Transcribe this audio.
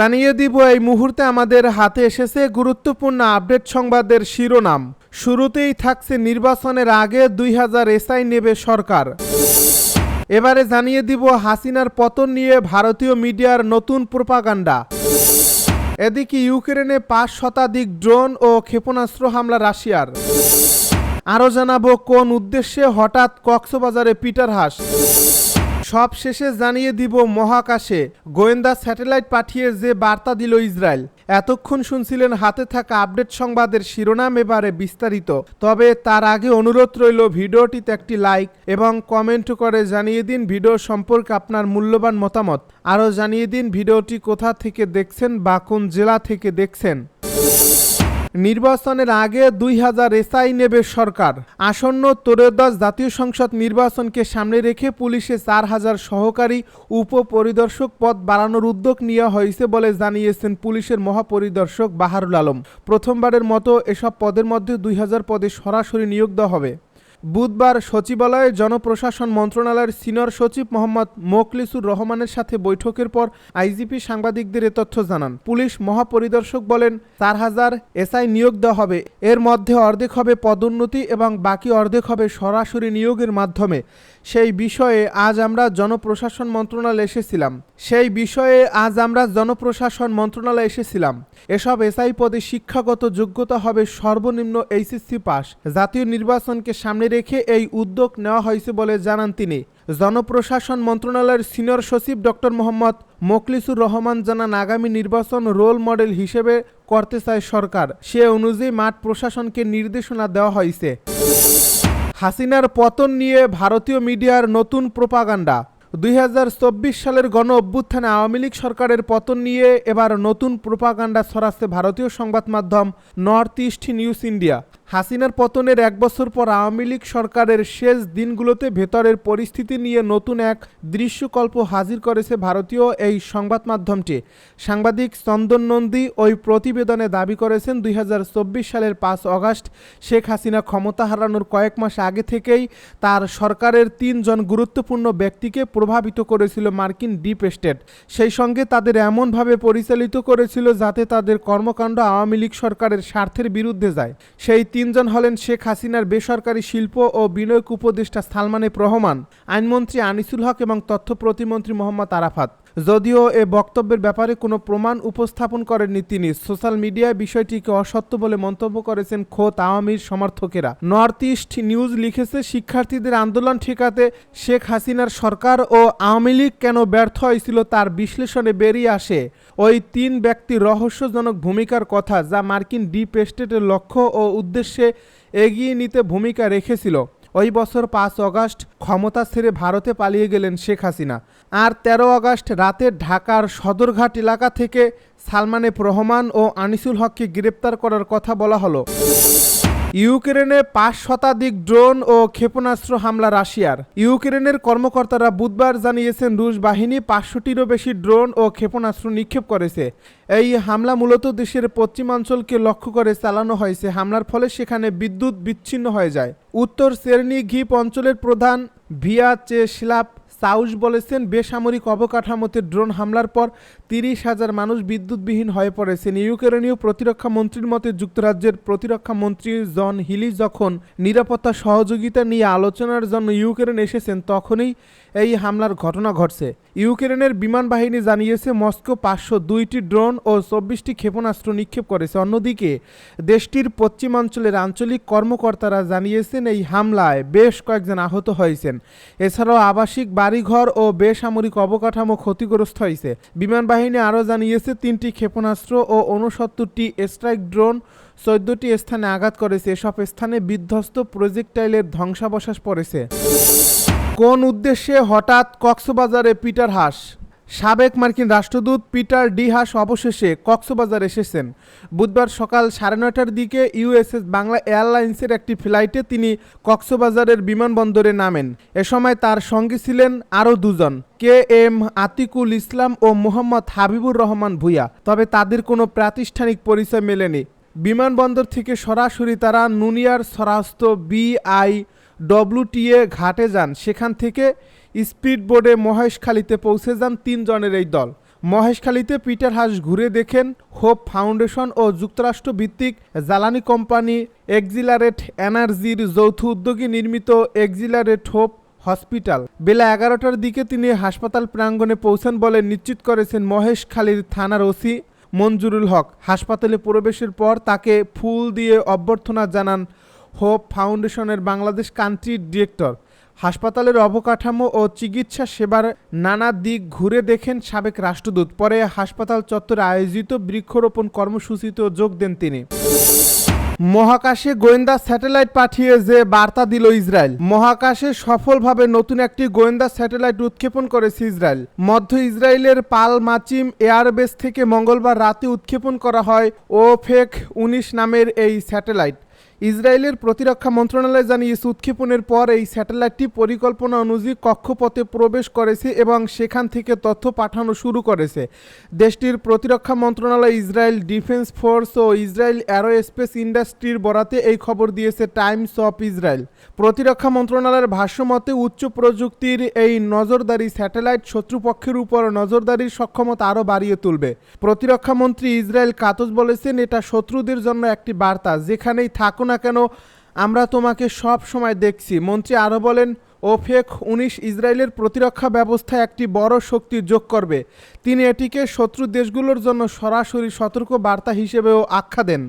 জানিয়ে দিব, এই মুহূর্তে আমাদের হাতে এসেছে গুরুত্বপূর্ণ আপডেট সংবাদের শিরোনাম। শুরুতেই থাকছে নির্বাচনের আগে দুই হাজার এসআই নেবে সরকার। এবারে জানিয়ে দিব, হাসিনার পতন নিয়ে ভারতীয় মিডিয়ার নতুন প্রপাগান্ডা। এদিকে ইউক্রেনে পাঁচ শতাধিক ড্রোন ও ক্ষেপণাস্ত্র হামলা রাশিয়ার। আরও জানাব, কোন উদ্দেশ্যে হঠাৎ কক্সবাজারে পিটার হাস? সব শেষে জানিয়ে দিব মহাকাশে গোয়েন্দা স্যাটেলাইট পাঠিয়ে যে বার্তা দিল ইসরায়েল। এতক্ষণ শুনছিলেন হাতে থাকা আপডেট সংবাদের শিরোনাম এবারে বিস্তারিত। তবে তার আগে অনুরোধ রইল ভিডিওটিতে একটি লাইক এবং কমেন্ট করে জানিয়ে দিন ভিডিও সম্পর্কে আপনার মূল্যবান মতামত। আরও জানিয়ে দিন ভিডিওটি কোথা থেকে দেখছেন বা কোন জেলা থেকে দেখছেন। নির্বাচনের আগে দুই হাজার এসআই নেবে সরকার। আসন্ন ত্রয়োদশ জাতীয় সংসদ নির্বাচনকে সামনে রেখে পুলিশে চার হাজার সহকারী উপপরিদর্শক পদ বাড়ানোর উদ্যোগ নেওয়া হয়েছে বলে জানিয়েছেন পুলিশের মহাপরিদর্শক বাহারুল আলম। প্রথমবারের মতো এসব পদের মধ্যে দুই হাজার পদে সরাসরি নিয়োগ দেওয়া হবে। বুধবার সচিবালয়ে জনপ্রশাসন মন্ত্রণালয়ের সিনিয়র সচিব মোহাম্মদ মোকলিসুর রহমানের সাথে বৈঠকের পর আইজিপি সাংবাদিকদের এ তথ্য জানান। পুলিশ মহাপরিদর্শক বলেন, চার হাজার এসআই নিয়োগ দেওয়া হবে। এর মধ্যে অর্ধেক হবে পদোন্নতি এবং বাকি অর্ধেক হবে সরাসরি নিয়োগের মাধ্যমে। সেই বিষয়ে আজ আমরা জনপ্রশাসন মন্ত্রণালয়ে এসেছিলাম। সেই বিষয়ে আজ আমরা জনপ্রশাসন মন্ত্রণালয়ে এসেছিলাম। এসব এসআই পদে শিক্ষাগত যোগ্যতা হবে সর্বনিম্ন এইচএসসি পাস। জাতীয় নির্বাচনকে সামনে রেখে এই উদ্যোগ নেওয়া হয়েছে বলে জানান তিনি। জনপ্রশাসন মন্ত্রণালয়ের সিনিয়র সচিব ডক্টর মোহাম্মদ মোকলিসুর রহমান জানান, আগামী নির্বাচন রোল মডেল হিসেবে করতে চায় সরকার। সে অনুযায়ী মাঠ প্রশাসনকে নির্দেশনা দেওয়া হয়েছে। হাসিনার পতন নিয়ে ভারতীয় মিডিয়ার নতুন প্রোপাগান্ডা। দুই হাজার চব্বিশ সালের গণ অভ্যুত্থানে আওয়ামী লীগ সরকারের পতন নিয়ে এবার নতুন প্রোপাগান্ডা ছড়াচ্ছে ভারতীয় সংবাদ মাধ্যম নর্থ ইস্ট নিউজ ইন্ডিয়া। হাসিনার পতনের এক বছর পর আওয়ামী লীগ সরকারের শেষ দিনগুলোতে ভেতরের পরিস্থিতি নিয়ে নতুন এক দৃশ্যকল্প হাজির করেছে ভারতীয় এই সংবাদ মাধ্যমটি। সাংবাদিক চন্দন নন্দী ওই প্রতিবেদনে দাবি করেছেন, দুই হাজার চব্বিশ সালের পাঁচ অগাস্ট শেখ হাসিনা ক্ষমতা হারানোর কয়েক মাস আগে থেকেই তার সরকারের তিনজন গুরুত্বপূর্ণ ব্যক্তিকে প্রভাবিত করেছিল মার্কিন ডিপ স্টেট সেই সঙ্গে তাদের এমনভাবে পরিচালিত করেছিল যাতে তাদের কর্মকাণ্ড আওয়ামী লীগ সরকারের স্বার্থের বিরুদ্ধে যায়। সেই তিনজন হলেন শেখ হাসিনার বেসরকারি শিল্প ও বিনয়ক উপদেষ্টা সালমানে রহমান আইনমন্ত্রী আনিসুল হক এবং তথ্য প্রতিমন্ত্রী মোহাম্মদ আরাফাত। যদিও এ বক্তব্যের ব্যাপারে কোনো প্রমাণ উপস্থাপন করেননি তিনি। সোশ্যাল মিডিয়ায় বিষয়টিকে অসত্য বলে মন্তব্য করেছেন খোদ আওয়ামীর সমর্থকেরা। নর্থ ইস্ট নিউজ লিখেছে, শিক্ষার্থীদের আন্দোলন ঠেকাতে শেখ হাসিনার সরকার ও আওয়ামী লীগ কেন ব্যর্থ হয়েছিল তার বিশ্লেষণে বেরিয়ে আসে। ওই তিন ব্যক্তির রহস্যজনক ভূমিকার কথা যা মার্কিন ডিপ স্টেটের লক্ষ্য ও উদ্দেশ্যে এগিয়ে নিতে ভূমিকা রেখেছিল। ওই বছর পাঁচ অগাস্ট ক্ষমতা ছেড়ে ভারতে পালিয়ে গেলেন শেখ হাসিনা। আর তেরো আগস্ট রাতে ঢাকার সদরঘাট এলাকা থেকে সালমানে রহমান ও আনিসুল হককে গ্রেপ্তার করার কথা বলা হলো। ইউক্রেনে পাঁচ শতাধিক ড্রোন ও ক্ষেপণাস্ত্র হামলা রাশিয়ার। ইউক্রেনের কর্মকর্তারা বুধবার জানিয়েছেন, রুশ বাহিনী পাঁচশোটিরও বেশি ড্রোন ও ক্ষেপণাস্ত্র নিক্ষেপ করেছে। এই হামলা মূলত দেশের পশ্চিমাঞ্চলকে লক্ষ্য করে চালানো হয়েছে। হামলার ফলে সেখানে বিদ্যুৎ বিচ্ছিন্ন হয়ে যায়। উত্তর সেরনি ঘিপ অঞ্চলের প্রধান ভিয়া চে চেসলাপ সাউস বলেছেন, বেসামরিক অবকাঠামোতে ড্রোন হামলার পর তিরিশ হাজার মানুষ বিদ্যুৎবিহীন হয়ে পড়েছেন ইউক্রেনীয় প্রতিরক্ষা মন্ত্রীর মতে, যুক্তরাজ্যের প্রতিরক্ষা মন্ত্রী জন হিলি যখন নিরাপত্তা সহযোগিতা নিয়ে আলোচনার জন্য ইউক্রেন এসেছেন, তখনই এই হামলার ঘটনা ঘটছে। ইউক্রেনের বিমান বাহিনী জানিয়েছে, মস্কো পাঁচশো দুইটি ড্রোন ও চব্বিশটি ক্ষেপণাস্ত্র নিক্ষেপ করেছে। অন্যদিকে, দেশটির পশ্চিমাঞ্চলের আঞ্চলিক কর্মকর্তারা জানিয়েছেন, এই হামলায় বেশ কয়েকজন আহত হয়েছেন। এছাড়াও আবাসিক বাড়িঘর ও বেসামরিক অবকাঠামো ক্ষতিগ্রস্ত হয়েছে। বিমান বাহিনী আরও জানিয়েছে, তিনটি ক্ষেপণাস্ত্র ও উনসত্তরটি স্ট্রাইক ড্রোন চোদ্দটি স্থানে আঘাত করেছে। এসব স্থানে বিধ্বস্ত প্রজেক্টাইলের ধ্বংসাবশেষ পড়েছে। কোন উদ্দেশ্যে হঠাৎ কক্সবাজারে পিটার হাস? সাবেক মার্কিন রাষ্ট্রদূত পিটার ডি হাস অবশেষে কক্সবাজার এসেছেন। বুধবার সকাল সাড়ে নয়টার দিকে ইউএসএস বাংলা এয়ারলাইন্সের একটি ফ্লাইটে তিনি কক্সবাজারের বিমানবন্দরে নামেন। এ সময় তার সঙ্গে ছিলেন আরও দুজন, কে এম আতিকুল ইসলাম ও মোহাম্মদ হাবিবুর রহমান ভুইয়া। তবে তাদের কোনো প্রাতিষ্ঠানিক পরিচয় মেলেনি। বিমানবন্দর থেকে সরাসরি তারা নুনিয়ার সরাস্ত বিআই ডব্লুটিএ ঘাটে যান। সেখান থেকে স্পিড বোর্ডে মহেশখালীতে পৌঁছে যান তিনজনের এই দল। মহেশখালীতে পিটার হাস ঘুরে দেখেন হোপ ফাউন্ডেশন ও যুক্তরাষ্ট্র ভিত্তিক জ্বালানি কোম্পানি এক্সিলারেট এনার্জির যৌথ উদ্যোগে নির্মিত এক্সিলারেট হোপ হসপিটাল। বেলা এগারোটার দিকে তিনি হাসপাতাল প্রাঙ্গণে পৌঁছান বলে নিশ্চিত করেছেন মহেশখালীর থানার ওসি মঞ্জুরুল হক। হাসপাতালে প্রবেশের পর তাকে ফুল দিয়ে অভ্যর্থনা জানান হোপ ফাউন্ডেশনের বাংলাদেশ কান্ট্রি ডিরেক্টর। হাসপাতালের অবকাঠামো ও চিকিৎসা সেবার নানা দিক ঘুরে দেখেন সাবেক রাষ্ট্রদূত। পরে হাসপাতাল চত্বরে আয়োজিত বৃক্ষরোপণ কর্মসূচিতেও যোগ দেন তিনি। মহাকাশে গোয়েন্দা স্যাটেলাইট পাঠিয়ে যে বার্তা দিল ইসরায়েল। মহাকাশে সফলভাবে নতুন একটি গোয়েন্দা স্যাটেলাইট উৎক্ষেপণ করেছে ইসরায়েল। মধ্য ইসরায়েলের পাল মাচিম এয়ারবেস থেকে মঙ্গলবার রাতে উৎক্ষেপণ করা হয় ও ফেক উনিশ নামের এই স্যাটেলাইট। ইসরায়েলের প্রতিরক্ষা মন্ত্রণালয় জানিয়েছে উৎক্ষেপণের পর এই স্যাটেলাইটটি পরিকল্পনা অনুযায়ী কক্ষপথে প্রবেশ করেছে এবং সেখান থেকে তথ্য পাঠানো শুরু করেছে। দেশটির প্রতিরক্ষা মন্ত্রণালয় ইসরায়েল ডিফেন্স ফোর্স ও ইসরায়েল অ্যারোস্পেস ইন্ডাস্ট্রির বরাতে এই খবর দিয়েছে টাইমস অফ ইসরায়েল। প্রতিরক্ষা মন্ত্রণালয়ের ভাষ্যমতে, উচ্চ প্রযুক্তির এই নজরদারি স্যাটেলাইট শত্রুপক্ষের উপর নজরদারির সক্ষমতা আরও বাড়িয়ে তুলবে। প্রতিরক্ষা মন্ত্রী ইসরায়েল কাতজ বলেছেন, এটা শত্রুদের জন্য একটি বার্তা, যেখানেই থাকো না কেন, আমরা তোমাকে সব সময় দেখছি। মন্ত্রী আরও বলেন, ওফেক উনিশ ইসরায়েলের প্রতিরক্ষা ব্যবস্থায় একটি বড় শক্তি যোগ করবে। তিনি এটিকে শত্রু দেশগুলোর জন্য সরাসরি সতর্ক বার্তা হিসেবেও আখ্যা দেন।